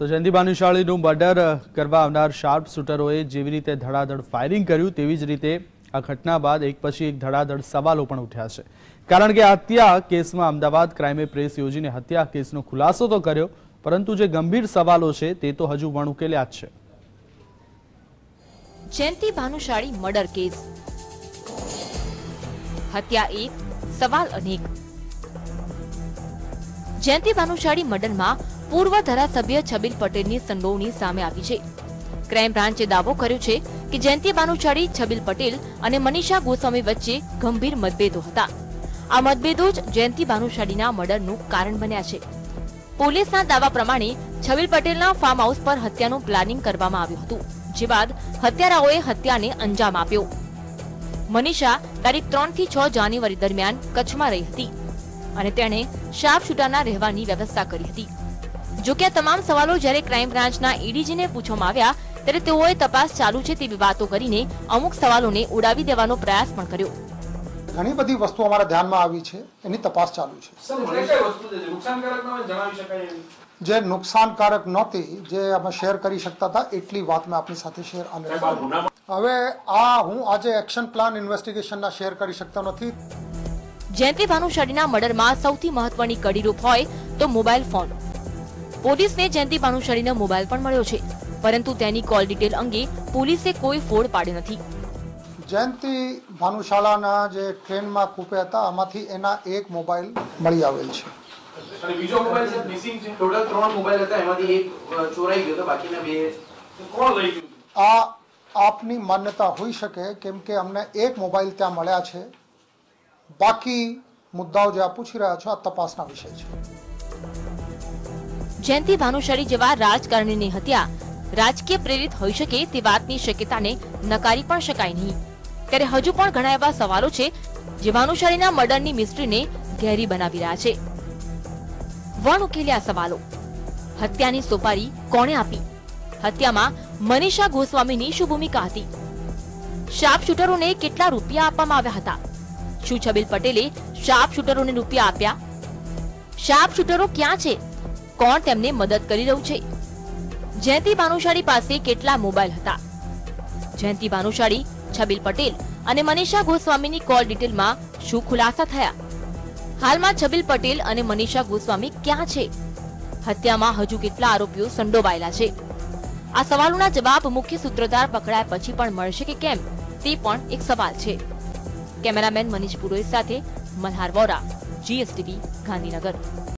તો જયંતિ ભાનુશાળીનું મર્ડર કરવા આવનાર શાર્પ શૂટરોએ જેવી રીતે ધડાધડ ફાયરિંગ કર્યું, તેવી જ રીતે આ ઘટના બાદ એક પછી એક ધડાધડ સવાલો પણ ઉઠ્યા છે. કારણ કે હત્યા કેસમાં અમદાવાદ ક્રાઇમે પ્રેસ યોજીને હત્યા કેસનો ખુલાસો તો કર્યો, પરંતુ જે ગંભીર સવાલો છે તે તો હજુ વણ ઉકેલ્યા જ છે. Jayanti Bhanushali murder case. હત્યા એક, સવાલ અનેક. જયંતિ ભાનુશાળી મર્ડરમાં પૂર્વ ધારાસભ્ય છબીલ પટેલની સંડોવણી સામે આવી છે. ક્રાઇમ બ્રાન્ચે દાવો કર્યો છે કે જયંતિ ભાનુશાળી છબીલ પટેલ અને મનીષા ગોસ્વામી વચ્ચે ગંભીર મતભેદો હતા. આ મતભેદો જ જયંતિ ભાનુશાળીના મર્ડરનું કારણ બન્યા છે. પોલીસના દાવા પ્રમાણે છબીલ પટેલના ફાર્મ હાઉસ પર હત્યાનું પ્લાનિંગ કરવામાં આવ્યું હતું, જે બાદ હત્યારાઓએ હત્યાને અંજામ આપ્યો. મનીષા તારીખ ત્રણથી છ જાન્યુઆરી દરમિયાન કચ્છમાં રહી હતી અને તેણે શાર્પ શૂટરના રહેવાની વ્યવસ્થા કરી હતી. જો કે આ તમામ સવાલો જ્યારે ક્રાઇમ બ્રાન્ચના ઈડીજીને પૂછવામાં આવ્યા ત્યારે તેઓએ તપાસ ચાલુ છે તેવી વાતો કરીને અમુક સવાલોને ઉડાવી દેવાનો પ્રયાસ પણ કર્યો. ઘણી બધી વસ્તુઓ અમારા ધ્યાનમાં આવી છે એની તપાસ ચાલુ છે. સર મને કઈ વસ્તુ છે જે નુકસાનકારક ન હોય જણાવી શકાય એવી? જે નુકસાનકારક નહોતી જે અમે શેર કરી શકતા હતા એટલી વાત મેં આપની સાથે શેર હવે આ હું આજે એક્શન પ્લાન ઇન્વેસ્ટિગેશનના શેર કરી શકતો નથી. જયંતિ ભાનુશાળીના મર્ડરમાં સૌથી મહત્વની કડીરૂપ હોય તો મોબાઈલ ફોન. પોલીસને જયંતિ ભાનુશાળીનો મોબાઈલ પણ મળ્યો છે. પરંતુ તેની કોલ ડિટેલ અંગે પોલીસે કોઈ ફોડ પાડ્યો નથી. જયંતિ ભાનુશાળાના જે ટ્રેનમાં કૂપે હતા આમાંથી એના એક મોબાઈલ મળી આવેલ છે. અને બીજો મોબાઈલ છે મિસિંગ છે. ટોટલ ત્રણ મોબાઈલ હતા એમાંથી એક ચોરાઈ ગયો હતો બાકીના બે કોણ લઈ ગયું? આ આપની માન્યતા હોઈ શકે કેમ કે અમને એક મોબાઈલ ત્યાં મળ્યા છે. બાકી મુદ્દાઓ જે આપ પૂછી રહ્યા છો આ તપાસના વિષય છે. જયંતિ ભાનુશાળી જેવા રાજકારણીની હત્યા રાજકીય પ્રેરિત હોઈ શકે તે વાતની શક્યતાને નકારી પણ શકાય નહીં. ત્યારે હજુ પણ ઘણા એવા સવાલો છે જે ભાનુશાળીના મર્ડરની મિસ્ટ્રીને ઘેરી બનાવી રહ્યા છે. વણ ઉકેલ્યા સવાલો. હત્યાની સોપારી કોણે આપી? હત્યામાં મનીષા ગોસ્વામીની શું ભૂમિકા હતી? શાર્પ શૂટરોને કેટલા રૂપિયા આપવામાં આવ્યા હતા? શું છબીલ પટેલે શાર્પ શૂટરોને રૂપિયા આપ્યા? શાર્પ શૂટરો ક્યાં છે? કોણ તેમને મદદ કરી રહ્યું છે? જયંતિ ભાનુશાળી પાસે કેટલા મોબાઈલ હતા? જયંતિ ભાનુશાળી, છબીલ પટેલ અને મનીષા ગોસ્વામીની કોલ ડિટેલમાં શું ખુલાસા થયા? હાલમાં છબીલ પટેલ અને મનીષા ગોસ્વામી ક્યાં છે? હત્યામાં હજુ કેટલા આરોપીઓ સંડોવાયેલા છે? આ સવાલોના જવાબ મુખ્ય સૂત્રધાર પકડાયા પછી પણ મળશે કે કેમ? તે પણ એક સવાલ છે. કેમેરામેન મનીષ પુરોહિત સાથે મલ્હાર વોરા, જીએસટીવી ગાંધીનગર.